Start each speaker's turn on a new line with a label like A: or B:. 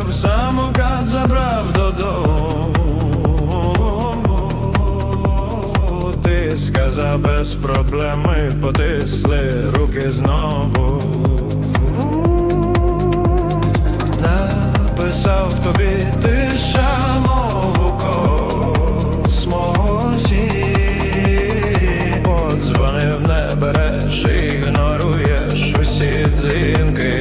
A: забрав, самокат забрав додому. Ти сказав без проблеми, потисли руки знову. Написав тобі тиша мову космосі Подзвонив, не ігноруєш усі дзвінки